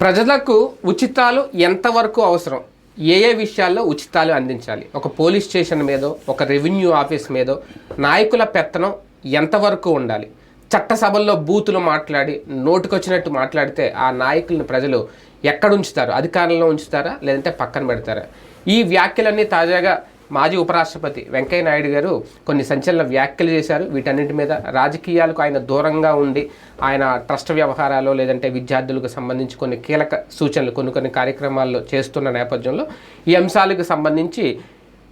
ప్రజలకు ఉచితాలు ఎంతవరకు అవసరం? ఏ ఏ విషయాల్లో ఉచితాలు అందించాలి? ఒక పోలీస్ స్టేషన్ మీదో ఒక రెవెన్యూ ఆఫీస్ మీదో నాయకుల పెత్తనం ఎంతవరకు ఉండాలి? చట్టసభల్లో బూతులు మాట్లాడి నోటుకొచ్చినట్టు మాట్లాడితే ఆ నాయకులను ప్రజలు ఎక్కడ ఉంచుతారు అధికారంలో ఉంచుతారా? లేదంటే పక్కన పెడతారా? ఈ వ్యాఖ్యలన్నీ తాజాగా మాజీ ఉపరాష్ట్రపతి వెంకయ్య నాయుడు గారు కొన్ని సంచలన వ్యాఖ్యలు చేశారు. వీటన్నిటి మీద రాజకీయాలకు ఆయన దూరంగా ఉండి ఆయన ట్రస్ట్ వ్యవహారాలు లేదంటే విద్యార్థులకు సంబంధించి కొన్ని కీలక సూచనలు కొన్ని కొన్ని కార్యక్రమాల్లో చేస్తున్న నేపథ్యంలో ఈ అంశాలకు సంబంధించి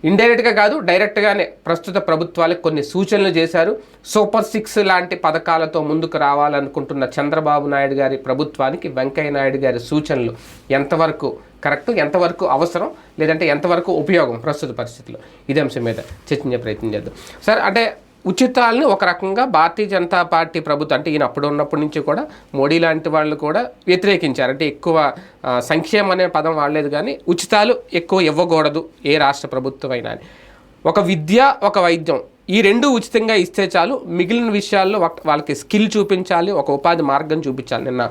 ఇండైరెక్ట్గా కాదు డైరెక్ట్గానే ప్రస్తుత ప్రభుత్వాలకు కొన్ని సూచనలు చేశారు. సూపర్ సిక్స్ లాంటి పథకాలతో ముందుకు రావాలనుకుంటున్న చంద్రబాబు నాయుడు గారి ప్రభుత్వానికి వెంకయ్య నాయుడు గారి సూచనలు ఎంతవరకు కరెక్ట్ ఎంతవరకు అవసరం లేదంటే ఎంతవరకు ఉపయోగం ప్రస్తుత పరిస్థితుల్లో? ఇదే అంశం మీద చర్చించే ప్రయత్నం చేద్దాం. సార్ అంటే ఉచితాలని ఒక రకంగా భారతీయ జనతా పార్టీ ప్రభుత్వం అంటే ఈయన అప్పుడు ఉన్నప్పటి నుంచి కూడా మోడీ లాంటి వాళ్ళు కూడా వ్యతిరేకించారు. అంటే ఎక్కువ సంక్షేమం అనే పదం వాడలేదు కానీ ఉచితాలు ఎక్కువ ఇవ్వకూడదు ఏ రాష్ట్ర ప్రభుత్వం అయినా అని. ఒక విద్య ఒక వైద్యం ఈ రెండు ఉచితంగా ఇస్తే చాలు. మిగిలిన విషయాల్లో వాళ్ళకి స్కిల్ చూపించాలి ఒక ఉపాధి మార్గం చూపించాలి నిన్న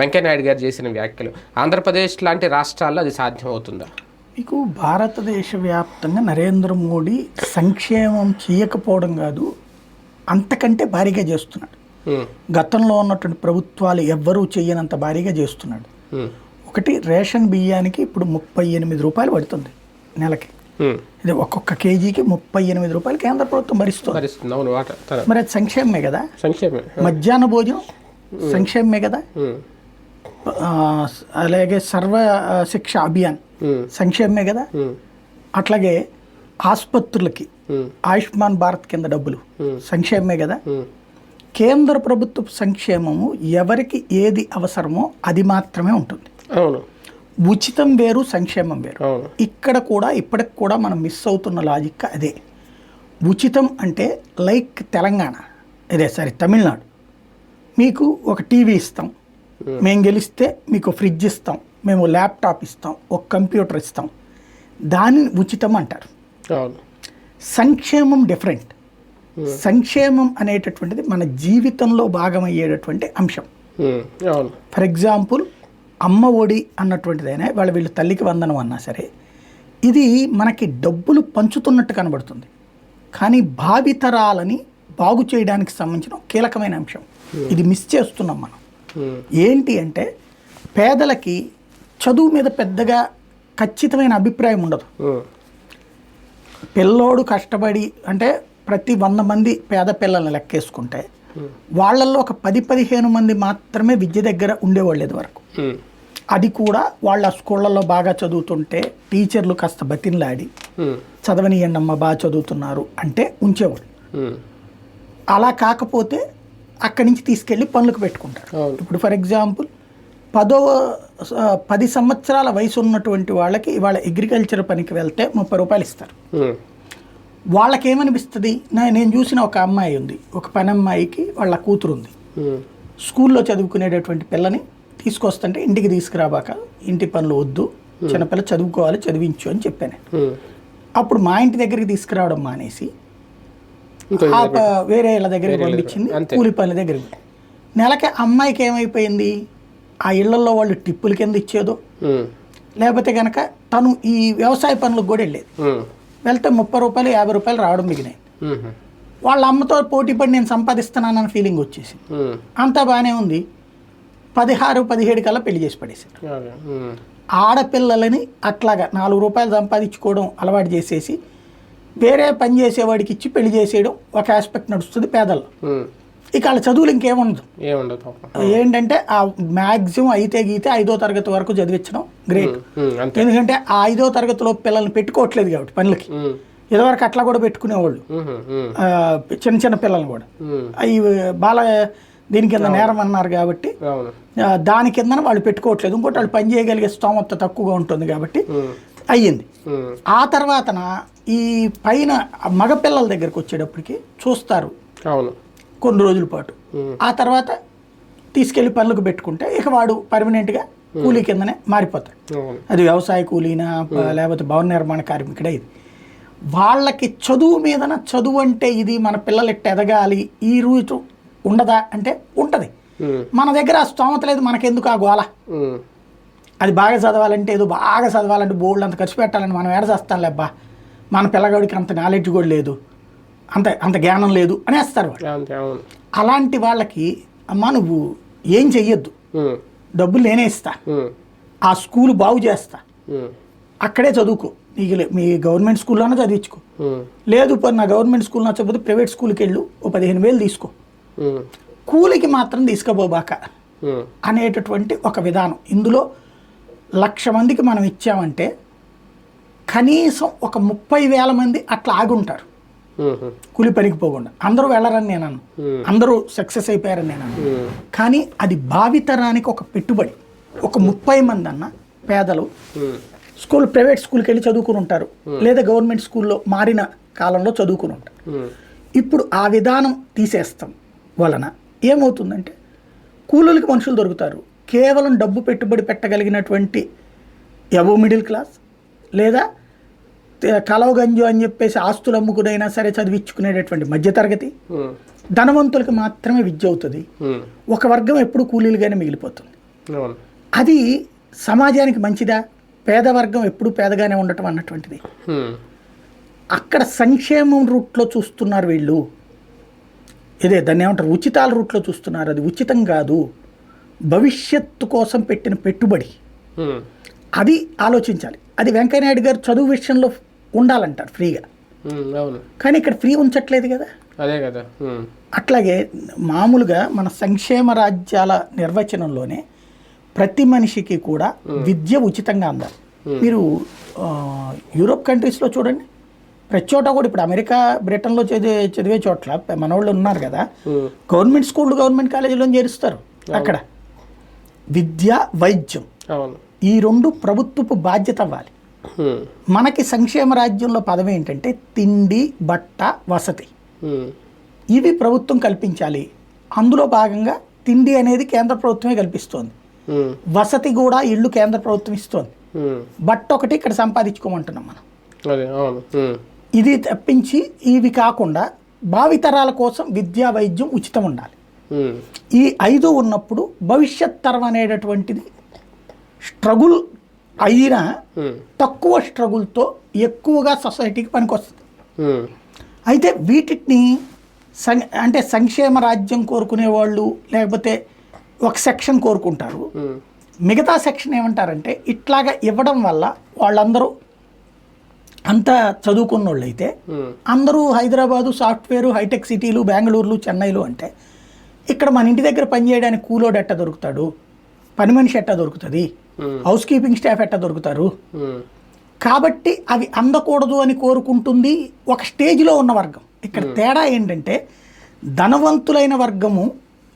వెంకయ్యనాయుడు గారు చేసిన వ్యాఖ్యలు. ఆంధ్రప్రదేశ్ లాంటి రాష్ట్రాల్లో అది సాధ్యం అవుతుందా మీకు భారతదేశ వ్యాప్తంగా నరేంద్ర మోడీ సంక్షేమం చేయకపోవడం కాదు అంతకంటే భారీగా చేస్తున్నాడు. గతంలో ఉన్నటువంటి ప్రభుత్వాలు ఎవ్వరూ చేయనంత భారీగా చేస్తున్నాడు. ఒకటి రేషన్ బియ్యానికి ఇప్పుడు ముప్పై ఎనిమిది రూపాయలు పడుతుంది నెలకి. ఇది ఒక్కొక్క కేజీకి ముప్పై ఎనిమిది రూపాయలు కేంద్ర ప్రభుత్వం భరిస్తుంది. అవును మరి అది సంక్షేమమే కదా? సంక్షేమం మధ్యాహ్న భోజనం సంక్షేమమే కదా? అలాగే సర్వ శిక్ష అభియాన్ సంక్షేమమే కదా? అట్లాగే ఆసుపత్రులకి ఆయుష్మాన్ భారత్ కింద డబ్బులు. సంక్షేమమే కదా. కేంద్ర ప్రభుత్వ సంక్షేమము ఎవరికి ఏది అవసరమో అది మాత్రమే ఉంటుంది. అవును. ఉచితం వేరు సంక్షేమం వేరు. ఇక్కడ కూడా ఇప్పటికి కూడా మనం మిస్ అవుతున్న లాజిక్ అదే. ఉచితం అంటే లైక్ తెలంగాణ. అదే సారీ తమిళనాడు. మీకు ఒక టీవీ ఇస్తాం. మేము గెలిస్తే మీకు ఫ్రిడ్జ్ ఇస్తాం. మేము ల్యాప్టాప్ ఇస్తాం. ఒక కంప్యూటర్ ఇస్తాం. దాన్ని ఉచితం అంటారు. సంక్షేమం డిఫరెంట్ సంక్షేమం అనేటటువంటిది మన జీవితంలో భాగమయ్యేటటువంటి అంశం. ఫర్ ఎగ్జాంపుల్ అమ్మ ఒడి అన్నటువంటిదైనా వాళ్ళ వీళ్ళు తల్లికి వందనం అన్నా సరే ఇది మనకి డబ్బులు పంచుతున్నట్టు కనబడుతుంది. కానీ భావితరాలని బాగు చేయడానికి సంబంధించిన కీలకమైన అంశం. ఇది మిస్ చేస్తున్నాం మనం. ఉమ్, ఏంటి అంటే పేదలకి చదువు మీద పెద్దగా ఖచ్చితమైన అభిప్రాయం ఉండదు. ఉమ్, పిల్లోడు కష్టపడి అంటే ప్రతి వంద మంది పేద పిల్లల్ని లెక్కేసుకుంటే వాళ్ళల్లో ఒక పది పదిహేను మంది మాత్రమే విద్య దగ్గర ఉండేవాళ్ళు ఇది వరకు అది కూడా వాళ్ళ స్కూళ్ళల్లో బాగా చదువుతుంటే టీచర్లు కాస్త బతిన్లాడి చదవనియండి అమ్మ బాగా చదువుతున్నారు అంటే ఉంచేవాడు అలా కాకపోతే అక్కడి నుంచి తీసుకెళ్ళి పనులకు పెట్టుకుంటారు. ఇప్పుడు ఫర్ ఎగ్జాంపుల్ పదవ ఆ, పది సంవత్సరాల వయసు ఉన్నటువంటి వాళ్ళకి ఇవాళ అగ్రికల్చర్ పనికి వెళ్తే ముప్పై రూపాయలు ఇస్తారు. ఉమ్, వాళ్ళకి ఏమనిపిస్తుంది నా- నేను చూసిన ఒక అమ్మాయి ఉంది. ఒక పని అమ్మాయికి వాళ్ళ కూతురు ఉంది స్కూల్లో చదువుకునేటటువంటి పిల్లని తీసుకొస్తుంటే ఇంటికి తీసుకురాబాక ఇంటి పనులు వద్దు చిన్నపిల్ల చదువుకోవాలి చదివించు అని చెప్పాను. అప్పుడు మా ఇంటి దగ్గరికి తీసుకురావడం మానేసి వేరే వాళ్ళ దగ్గరికి పంపించింది. కూలి పనుల దగ్గరికి. నెలకి అమ్మాయికి ఏమైపోయింది? ఆ ఇళ్ళలో వాళ్ళు టిప్పుల కింద ఇచ్చేదో. లేకపోతే కనుక తను ఈ వ్యవసాయ పనులకు కూడా వెళ్ళేది. వెళ్తే ముప్పై రూపాయలు యాభై రూపాయలు రావడం ఉమ్, వాళ్ళ అమ్మతో పోటీ పడి నేను సంపాదిస్తున్నానన్న ఫీలింగ్ వచ్చేసింది. ఉమ్, అంతా బాగానే ఉంది. పదిహారు పదిహేడు కల్లా పెళ్ళి చేసి పడేశారు ఆడపిల్లలని అట్లాగా నాలుగు రూపాయలు సంపాదించుకోవడం అలవాటు చేసేసి వేరే పని చేసేవాడికి ఇచ్చి పెళ్ళి చేసేయడం ఒక ఆస్పెక్ట్ నడుస్తుంది పేదల్లో. ఉమ్. ఇక వాళ్ళ చదువులు ఇంకేముండదు. ఏంటంటే ఆ మ్యాక్సిమం అయితే గీతే ఐదో తరగతి వరకు చదివించడం గ్రేట్ ఎందుకంటే ఆ ఐదో తరగతిలో పిల్లల్ని పెట్టుకోవట్లేదు కాబట్టి పనులకి. ఇదివరకు అట్లా కూడా పెట్టుకునేవాళ్ళు. చిన్న చిన్న పిల్లల్ని కూడా. అవి బాల దీని కింద నేరం అన్నారు కాబట్టి దాని కిందన వాళ్ళు పెట్టుకోవట్లేదు. ఇంకోటి వాళ్ళు పని చేయగలిగే స్తోమత తక్కువగా ఉంటుంది కాబట్టి అయ్యింది. ఆ తర్వాతన ఈ పైన మగపిల్లల దగ్గరికి వచ్చేటప్పటికి చూస్తారు. కొన్ని రోజుల పాటు. ఆ తర్వాత తీసుకెళ్ళి పనులకు పెట్టుకుంటే ఇక వాడు పర్మనెంట్గా కూలీ కిందనే మారిపోతాడు. అది వ్యవసాయ కూలీనా లేకపోతే భవన నిర్మాణ కార్మికుడే ఇది. వాళ్ళకి చదువు మీదన చదువు అంటే ఇది మన పిల్లలు ఎట్ట ఎదగాలి ఈ రూటు ఉండదా అంటే ఉంటది. మన దగ్గర ఆ స్తోమత లేదు మనకెందుకు ఆ గోల? ఉమ్, అది బాగా చదవాలంటే ఏదో బాగా చదవాలంటే బోర్డు అంత ఖర్చు పెట్టాలని మనం ఏడ అబ్బా మన పిల్లగాడికి అంత నాలెడ్జ్ కూడా లేదు. అంత అంత జ్ఞానం లేదు అనేస్తారు వాళ్ళు. అలాంటి వాళ్ళకి అమ్మా నువ్వు ఏం చెయ్యొద్దు. డబ్బులు నేనే ఇస్తా. ఆ స్కూల్ బాగు చేస్తా. అక్కడే చదువుకో. నీకు మీ గవర్నమెంట్ స్కూల్లోనే చదివించుకో. లేదు నా గవర్నమెంట్ స్కూల్ నచ్చకపోతే ప్రైవేట్ స్కూల్కి వెళ్ళు. ఓ పదిహేను వేలు తీసుకో. కూలికి మాత్రం తీసుకుపోబాక ఉమ్, అనేటటువంటి ఒక విధానం. ఇందులో లక్ష మందికి మనం ఇచ్చామంటే కనీసం ఒక ముప్పై వేల మంది అట్లా ఆగుంటారు. ఉమ్, కూలి పనికి పోకుండా అందరూ వెళ్ళరని నేను Hmm. అందరూ సక్సెస్ అయిపోయారని నేను కానీ అది భావితరానికి ఒక పెట్టుబడి. ఒక ముప్పై మంది అన్న పేదలు స్కూల్ ప్రైవేట్ స్కూల్కి వెళ్ళి చదువుకుని ఉంటారు. లేదా గవర్నమెంట్ స్కూల్లో మారిన కాలంలో చదువుకుని ఉంటారు. ఇప్పుడు ఆ విధానం తీసేస్తాం. వలన. ఏమవుతుందంటే కూలీలకి మనుషులు దొరుకుతారు. కేవలం డబ్బు పెట్టుబడి పెట్టగలిగినటువంటి ఎబో మిడిల్ క్లాస్ లేదా కలవగంజు అని చెప్పేసి ఆస్తులు అమ్ముకునైనా సరే చదివించుకునేటటువంటి మధ్యతరగతి ధనవంతులకి మాత్రమే విద్య అవుతుంది. ఒక వర్గం ఎప్పుడు కూలీలుగానే మిగిలిపోతుంది. అది సమాజానికి మంచిదా? పేద వర్గం ఎప్పుడు పేదగానే ఉండటం అన్నటువంటిది. అక్కడ సంక్షేమం రూట్లో చూస్తున్నారు వీళ్ళు. ఇదే దాన్ని ఏమంటారు? ఉచితాల రూట్లో చూస్తున్నారు. అది ఉచితం కాదు. భవిష్యత్తు కోసం పెట్టిన పెట్టుబడి. అది ఆలోచించాలి. అది వెంకయ్యనాయుడు గారు చదువు విషయంలో ఉండాలంటారు ఫ్రీగా. కానీ ఇక్కడ ఫ్రీ ఉంచట్లేదు కదా? అదే కదా. అట్లాగే మామూలుగా మన సంక్షేమ రాజ్యాల నిర్వచనంలోనే ప్రతి మనిషికి కూడా విద్య ఉచితంగా అందాలి. మీరు యూరోప్ కంట్రీస్లో చూడండి. ప్రతి చోట కూడా ఇప్పుడు అమెరికా బ్రిటన్లో చదివే చదివే చోట్ల మనోళ్ళు ఉన్నారు కదా గవర్నమెంట్ స్కూల్ గవర్నమెంట్ కాలేజీలో చేరుస్తారు అక్కడ. విద్య వైద్యం ఈ రెండు ప్రభుత్వపు బాధ్యత అవ్వాలి. మనకి సంక్షేమ రాజ్యంలో పదవి ఏంటంటే తిండి బట్ట వసతి. ఇవి ప్రభుత్వం కల్పించాలి. అందులో భాగంగా తిండి అనేది కేంద్ర ప్రభుత్వమే కల్పిస్తోంది. వసతి కూడా ఇల్లు కేంద్ర ప్రభుత్వం ఇస్తోంది. బట్ట ఒకటి ఇక్కడ సంపాదించుకోమంటున్నాం మనం. అవును. ఇది తప్పించి ఇవి కాకుండా భావితరాల కోసం విద్యా వైద్యం ఉచితం ఉండాలి ఈ ఐదు ఉన్నప్పుడు భవిష్యత్ తరం అనేటటువంటిది స్ట్రగుల్ అయినా తక్కువ స్ట్రగుల్తో ఎక్కువగా సొసైటీకి పనికొస్తుంది. అయితే వీటిని సం అంటే సంక్షేమ రాజ్యం కోరుకునే వాళ్ళు లేకపోతే ఒక సెక్షన్ కోరుకుంటారు. మిగతా సెక్షన్ ఏమంటారంటే ఇట్లాగా ఇవ్వడం వల్ల వాళ్ళందరూ అంతా చదువుకున్న వాళ్ళు అయితే ఉమ్, అందరూ హైదరాబాదు సాఫ్ట్వేరు హైటెక్ సిటీలు బెంగళూరులు చెన్నైలు అంటే ఇక్కడ మన ఇంటి దగ్గర పనిచేయడానికి కూలోడు ఎట్ట దొరుకుతాడు? పని మనిషి ఎట్ట దొరుకుతుంది? హౌస్ కీపింగ్ స్టాఫ్ ఎట్ట దొరుకుతారు? కాబట్టి అవి అందకూడదు అని కోరుకుంటుంది ఒక స్టేజ్లో ఉన్న వర్గం. ఇక్కడ తేడా ఏంటంటే ధనవంతులైన వర్గము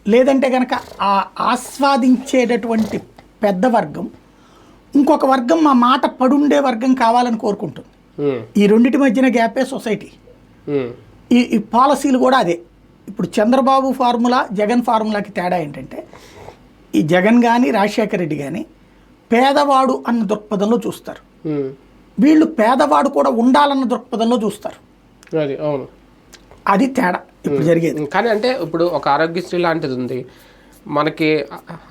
లేదంటే కనుక ఆ ఆస్వాదించేటటువంటి పెద్ద వర్గం ఇంకొక వర్గం మా మాట పడుండే వర్గం కావాలని కోరుకుంటుంది. ఈ రెండింటి మధ్యన గ్యాపే సొసైటీ. ఈ ఈ పాలసీలు కూడా అదే. ఇప్పుడు చంద్రబాబు ఫార్ములా జగన్ ఫార్ములాకి తేడా ఏంటంటే ఈ జగన్ కానీ రాజశేఖర రెడ్డి కానీ పేదవాడు అన్న దృక్పథంలో చూస్తారు. వీళ్ళు పేదవాడు కూడా ఉండాలన్న దృక్పథంలో చూస్తారు. అది అవును. అది తేడా. ఇప్పుడు జరిగేది. కానీ అంటే ఇప్పుడు ఒక ఆరోగ్యశ్రీ లాంటిది ఉంది. మనకి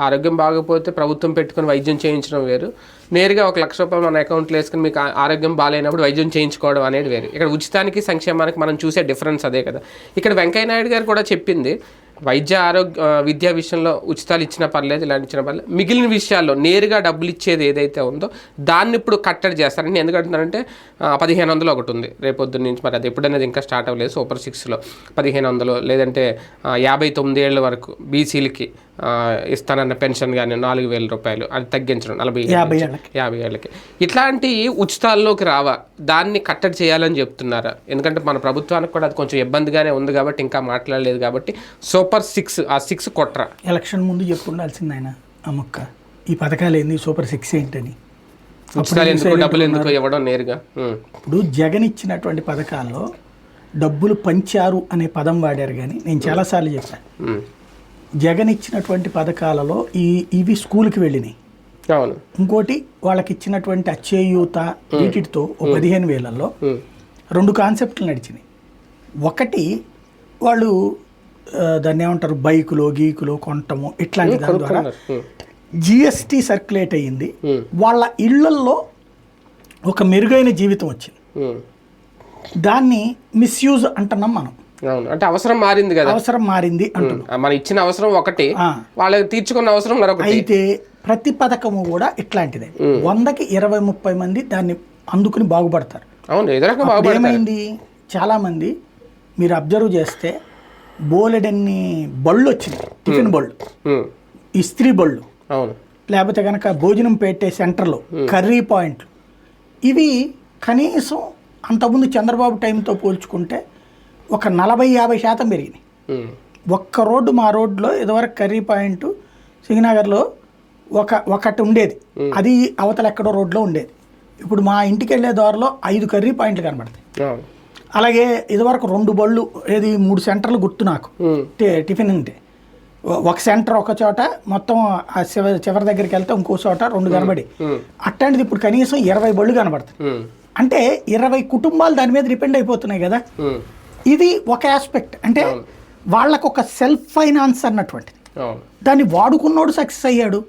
ఆరోగ్యం బాగపోతే ప్రభుత్వం పెట్టుకొని వైద్యం చేయించడం వేరు. నేరుగా ఒక లక్ష రూపాయలు మన అకౌంట్లో వేసుకుని మీకు ఆరోగ్యం బాగాలేనప్పుడు వైద్యం చేయించుకోవడం అనేది వేరు. ఇక్కడ ఉచితానికి సంక్షేమానికి మనం చూసే డిఫరెన్స్ అదే కదా. ఇక్కడ వెంకయ్య నాయుడు గారు కూడా చెప్పింది వైద్య ఆరోగ్య విద్యా విషయంలో ఉచితాలు ఇచ్చినా పర్లేదు ఇలాంటి ఇచ్చినా పర్లేదు. మిగిలిన విషయాల్లో నేరుగా డబ్బులు ఇచ్చేది ఏదైతే ఉందో దాన్ని ఇప్పుడు కట్టడి చేస్తారని నేను ఎందుకంటున్నానంటే పదిహేను వందలు ఒకటి ఉంది. రేపొద్దు నుంచి మరి అది ఎప్పుడనేది ఇంకా స్టార్ట్ అవ్వలేదు. సూపర్ సిక్స్లో పదిహేను వందలు లేదంటే యాభై తొమ్మిది ఏళ్ళ వరకు బీసీలకి ఇస్తానన్న పెన్షన్ కానీ నాలుగు వేల రూపాయలు అది తగ్గించడం నలభై యాభై. యాభై ఏళ్ళకి. ఇట్లాంటి ఉచితాల్లోకి రావా దాన్ని కట్టడి చేయాలని చెప్తున్నారా? ఎందుకంటే మన ప్రభుత్వానికి కూడా అది కొంచెం ఇబ్బందిగానే ఉంది కాబట్టి ఇంకా మాట్లాడలేదు కాబట్టి సూపర్ సిక్స్ ఆ సిక్స్ కొట్రా. ఎలక్షన్ ముందు చెప్పు ఉండాల్సింది ఆయన ఆ మొక్క. ఈ పథకాలు ఏంది సూపర్ సిక్స్ ఏంటని. డబ్బులు ఎందుకు ఇవ్వడం నేరుగా? ఇప్పుడు జగన్ ఇచ్చినటువంటి పథకాల్లో డబ్బులు పంచారు అనే పదం వాడారు కానీ నేను చాలాసార్లు చెప్పాను. జగన్ ఇచ్చినటువంటి పథకాలలో ఈ ఇవి స్కూల్కి వెళ్ళినాయి. అవును. ఇంకోటి వాళ్ళకి ఇచ్చినటువంటి అచ్చేయూత వీటితో ఓ పదిహేను వేలల్లో రెండు కాన్సెప్ట్లు నడిచినాయి. ఒకటి వాళ్ళు దాన్ని ఏమంటారు? బైకులో గీకులో కొనటము ఇట్లాంటి దాని ద్వారా జిఎస్టీ సర్క్యులేట్ అయ్యింది. వాళ్ళ ఇళ్ళల్లో ఒక మెరుగైన జీవితం వచ్చింది. దాన్ని మిస్యూజ్ అంటున్నాం మనం. అవును. అంటే అవసరం మారింది కదా. అవసరం మారింది అంటున్నాం. మనం ఇచ్చిన అవసరం ఒకటి. వాళ్ళకి తీర్చుకున్న అవసరం మరొకటి. అయితే ప్రతి పథకము కూడా ఇట్లాంటిదే. వందకి ఇరవై ముప్పై మంది దాన్ని అందుకుని బాగుపడతారు. అవును ఎదురక బాగుపడతారు. ఏమైంది? చాలామంది మీరు అబ్జర్వ్ చేస్తే బోలెడన్ని బళ్ళు వచ్చినాయి. టిఫిన్ బళ్ళు. ఇస్త్రీ బళ్ళు. అవును. లేకపోతే కనుక భోజనం పెట్టే సెంటర్లు కర్రీ పాయింట్లు. ఇవి కనీసం అంతకుముందు చంద్రబాబు టైంతో పోల్చుకుంటే ఒక నలభై యాభై శాతం ఉమ్, ఒక్క రోడ్డు మా రోడ్లో ఇదివరకు కర్రీ పాయింట్ సింగనగర్లో ఒక ఒకటి ఉండేది. అది అవతల ఎక్కడో రోడ్లో ఉండేది. ఇప్పుడు మా ఇంటికి వెళ్ళే దారిలో ఐదు కర్రీ పాయింట్లు కనబడతాయి. అలాగే ఇదివరకు రెండు బళ్ళు ఏది మూడు సెంటర్లు గుర్తు నాకు. టిఫిన్ అంటే ఒక సెంటర్ ఒక చోట మొత్తం ఆ చివరి దగ్గరికి వెళ్తే ఇంకో చోట రెండు కనబడి. అట్లాంటిది ఇప్పుడు కనీసం ఇరవై బళ్ళు కనబడతాయి. అంటే ఇరవై కుటుంబాలు దాని మీద డిపెండ్ అయిపోతున్నాయి కదా. ఇది ఒక ఆస్పెక్ట్ అంటే వాళ్ళకు ఒక సెల్ఫ్ ఫైనాన్స్ అన్నటువంటిది దాన్ని వాడుకున్నోడు సక్సెస్ అయ్యాడు.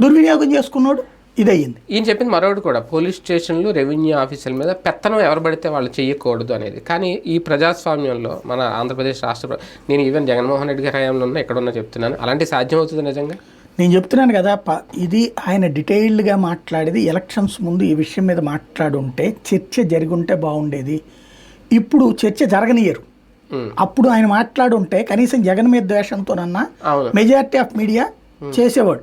దుర్వినియోగం చేసుకున్నోడు ఇది అయ్యింది ఈయన చెప్పింది మరొకటి కూడా పోలీస్ స్టేషన్లు రెవెన్యూ ఆఫీసుల మీద పెత్తనం ఎవరు పడితే వాళ్ళు చేయకూడదు అనేది. కానీ ఈ ప్రజాస్వామ్యంలో మన ఆంధ్రప్రదేశ్ రాష్ట్ర నేను ఈవెన్ జగన్మోహన్ రెడ్డి గారి హయాంలో ఉన్న ఎక్కడున్నా చెప్తున్నాను. అలాంటి సాధ్యం అవుతుంది నిజంగా? నేను చెప్తున్నాను కదా ప- ఇది ఆయన డీటెయిల్డ్గా మాట్లాడేది ఎలక్షన్స్ ముందు ఈ విషయం మీద మాట్లాడుంటే చర్చ జరిగి ఉంటే బాగుండేది. ఇప్పుడు చర్చ జరగనియరు. అప్పుడు ఆయన మాట్లాడుంటే కనీసం జగన్ మీద ద్వేషంతోనన్నా మెజారిటీ ఆఫ్ మీడియా చేసేవాడు.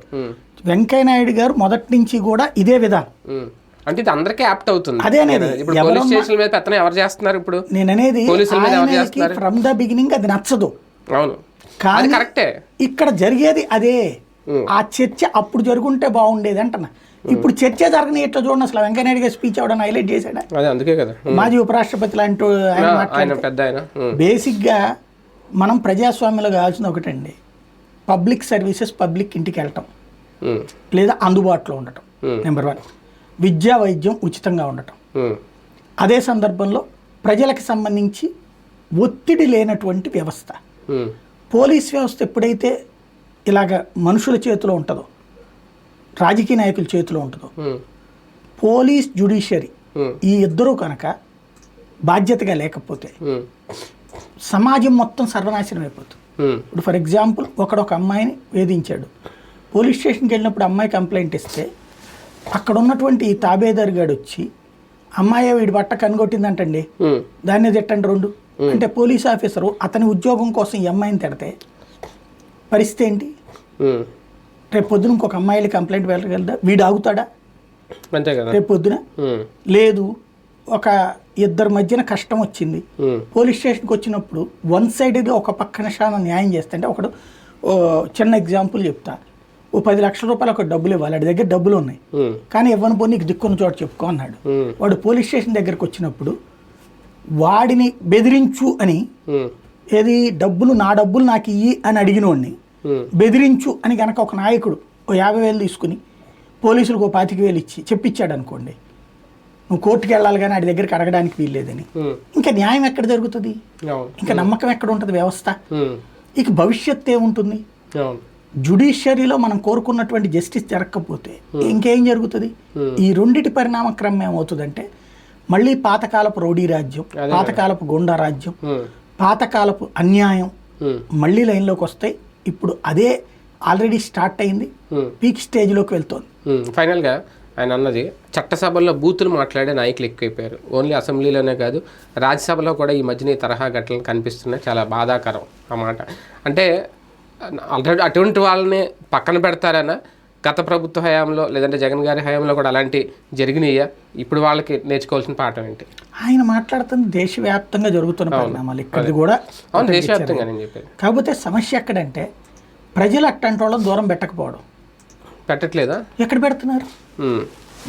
వెంకయ్య నాయుడు గారు మొదటి నుంచి కూడా ఇదే విధానం. అంటే ఇది అందరికీ యాప్ట్ అవుతుంది. అదే అనేది. ఇప్పుడు పోలీస్ స్టేషన్ల మీద పెత్తనం ఎవరు చేస్తున్నారు ఇప్పుడు? నేను అనేది పోలీసుల మీద ఎవరు ఆయనకి చేస్తున్నారు? ఫ్రమ్ ద బిగినింగ్ అది నచ్చదు. అవును. కానీ కరెక్టే ఇక్కడ జరిగేది అదే. ఆ చర్చ అప్పుడు జరుగుంటే బాగుండేది అంటున్నా. ఇప్పుడు చర్చ జరగని ఎట్లా చూడండి అసలు? వెంకయ్యనాయుడు గారి స్పీచ్ అవడం హైలైట్ చేశాడా? అదే అందుకే కదా. ఉమ్. మాజీ ఉపరాష్ట్రపతి లాంటి ఆయన పెద్ద ఆయన. ఉమ్, బేసిక్గా మనం ప్రజాస్వామ్యంలో కావాల్సింది ఒకటండి. పబ్లిక్ సర్వీసెస్ పబ్లిక్ ఇంటికి వెళ్ళటం. లేదా అందుబాటులో ఉండటం. నెంబర్ వన్ విద్యా వైద్యం ఉచితంగా ఉండటం. అదే సందర్భంలో ప్రజలకు సంబంధించి ఒత్తిడి లేనటువంటి వ్యవస్థ. పోలీస్ వ్యవస్థ ఎప్పుడైతే ఇలాగ మనుషుల చేతిలో ఉంటుందో రాజకీయ నాయకుల చేతిలో ఉంటుందో. పోలీస్ జ్యుడిషియరీ ఈ ఇద్దరూ కనుక బాధ్యతగా లేకపోతే సమాజం మొత్తం సర్వనాశనం అయిపోతుంది. ఇప్పుడు ఫర్ ఎగ్జాంపుల్ ఒకడు ఒక అమ్మాయిని వేధించాడు. పోలీస్ స్టేషన్కి వెళ్ళినప్పుడు అమ్మాయి కంప్లైంట్ ఇస్తే అక్కడ ఉన్నటువంటి ఈ తాబేదారు గాడు వచ్చి అమ్మాయి వీడి బట్ట కనుగొట్టిందంటండి. దాన్ని తిట్టండి రెండు. అంటే పోలీస్ ఆఫీసరు అతని ఉద్యోగం కోసం ఈ అమ్మాయిని తిడితే పరిస్థితి ఏంటి. రేపు పొద్దున ఇంకొక అమ్మాయిలు కంప్లైంట్ వెళ్ళగలదా వీడు ఆగుతాడా? అంతే కదా. రేపు పొద్దున? లేదు ఒక ఇద్దరి మధ్యన కష్టం వచ్చింది. పోలీస్ స్టేషన్కి వచ్చినప్పుడు వన్ సైడ్గా ఒక పక్కన శాతం న్యాయం చేస్తే అంటే ఒకడు చిన్న ఎగ్జాంపుల్ చెప్తా. ఓ పది లక్షల రూపాయలు ఒక డబ్బులు ఇవ్వాలి వాడి దగ్గర డబ్బులు ఉన్నాయి. కానీ ఇవ్వను పో నీకు దిక్కున్న చోట చెప్పుకో అన్నాడు. వాడు పోలీస్ స్టేషన్ దగ్గరికి వచ్చినప్పుడు వాడిని బెదిరించు అని ఏది డబ్బులు నా డబ్బులు నాకు ఇయ్యి అని అడిగినోడిని బెదిరించు అని కనుక ఒక నాయకుడు ఓ యాభై వేలు తీసుకుని పోలీసులకు ఓ పాతిక వేలు ఇచ్చి చెప్పించాడు అనుకోండి నువ్వు కోర్టుకి వెళ్ళాలి కానీ ఆడి దగ్గరికి అడగడానికి వీల్లేదని. ఉమ్, ఇంకా న్యాయం ఎక్కడ జరుగుతుంది? ఇంకా నమ్మకం ఎక్కడ ఉంటుంది వ్యవస్థ? ఇక భవిష్యత్తు ఏముంటుంది? జుడిషియరీలో మనం కోరుకున్నటువంటి జస్టిస్ జరగకపోతే ఇంకేం జరుగుతుంది? ఈ రెండిటి పరిణామ క్రమం ఏమవుతుందంటే మళ్ళీ పాతకాలపు రౌడీ రాజ్యం పాతకాలపు గోండా రాజ్యం పాతకాలపు అన్యాయం మళ్ళీ లైన్లోకి వస్తాయి. ఇప్పుడు అదే ఆల్రెడీ స్టార్ట్ అయింది. ఉమ్. పీక్ స్టేజ్లోకి వెళ్తోంది. ఫైనల్గా ఆయన అన్నది చట్టసభల్లో బూతులు మాట్లాడే నాయకులు ఎక్కువైపోయారు. ఓన్లీ అసెంబ్లీలోనే కాదు రాజ్యసభలో కూడా ఈ మధ్యన ఈ తరహా ఘటనలు కనిపిస్తున్నాయి. చాలా బాధాకరం ఆ మాట. అంటే ఆల్రెడీ అటువంటి వాళ్ళని పక్కన పెడతారనా గత ప్రభుత్వ హయాంలో లేదంటే జగన్ గారి హయాంలో కూడా అలాంటి జరిగినాయా? ఇప్పుడు వాళ్ళకి నేర్చుకోవాల్సిన పాఠం ఏంటి? ఆయన మాట్లాడుతుంది దేశవ్యాప్తంగా జరుగుతున్న పరిణామాలు ఇక్కడిది కూడా అవును దేశవ్యాప్తంగా నేను చెప్పేది. కాకపోతే సమస్య ఎక్కడంటే ప్రజలు అట్టంటి వాళ్ళని దూరం పెట్టకపోవడం. పెట్టట్లేదా? ఎక్కడ పెడుతున్నారు?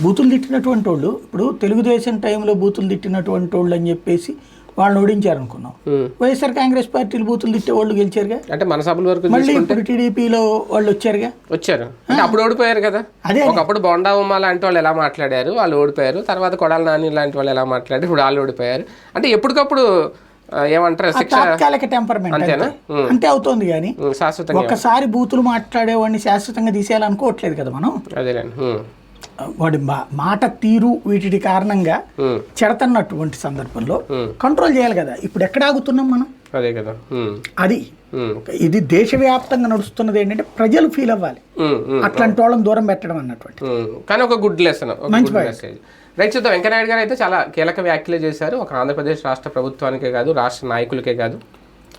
బూతులు తిట్టినటువంటి వాళ్ళు ఇప్పుడు తెలుగుదేశం టైంలో బూతులు తిట్టినటువంటి వాళ్ళు అని చెప్పేసి వాళ్ళని ఓడించారు అనుకున్నాం. వైఎస్ఆర్ కాంగ్రెస్ పార్టీలు బూతులు తిట్టే వాళ్ళు గెలిచారుగా? అంటే మన సభల వరకు మళ్ళీ ఇప్పుడు టీడీపీలో వాళ్ళు వచ్చారుగా? వచ్చారు. అంటే అప్పుడు ఓడిపోయారు కదా? అదే ఒకప్పుడు బొండా ఉమ్మ లాంటి వాళ్ళు ఎలా మాట్లాడారు? వాళ్ళు ఓడిపోయారు. తర్వాత కొడాల నాని లాంటి వాళ్ళు ఎలా మాట్లాడారు? ఇప్పుడు వాళ్ళు ఓడిపోయారు. అంటే ఎప్పటికప్పుడు ఏమంటారు? తాత్కాలిక టెంపర్మెంట్ అంతేనా? అంతే అవుతోంది కానీ ఒక్కసారి బూతులు మాట్లాడేవాడిని శాశ్వతంగా తీసేయాలనుకోవట్లేదు కదా మనం? అదేలేండి. వాడి మా- మాట తీరు వీటి కారణంగా చెడతన్నటువంటి సందర్భంలో. కంట్రోల్ చేయాలి కదా. ఇప్పుడు ఎక్కడ ఆగుతున్నాం మనం? అదే కదా. అది. ఇది దేశవ్యాప్తంగా నడుస్తున్నది ఏంటంటే ప్రజలు ఫీల్ అవ్వాలి. అట్లాంటి వాళ్ళని దూరం పెట్టడం అన్నటువంటి. కానీ ఒక గుడ్ లెసన్ మంచి మెసేజ్ రైట్ చూద్దాం. వెంకయ్యనాయుడు గారు అయితే చాలా కీలక వ్యాఖ్యలు చేశారు. ఒక ఆంధ్రప్రదేశ్ రాష్ట్ర ప్రభుత్వానికే కాదు రాష్ట్ర నాయకులకే కాదు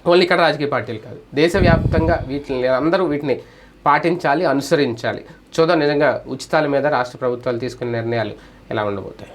ఓన్లీ ఇక్కడ రాజకీయ పార్టీలు కాదు. దేశవ్యాప్తంగా వీటిని అందరూ వీటిని పాటించాలి అనుసరించాలి. చూద్దాం నిజంగా ఉచితాల మీద రాష్ట్ర ప్రభుత్వాలు తీసుకునే నిర్ణయాలు ఎలా ఉండబోతాయి?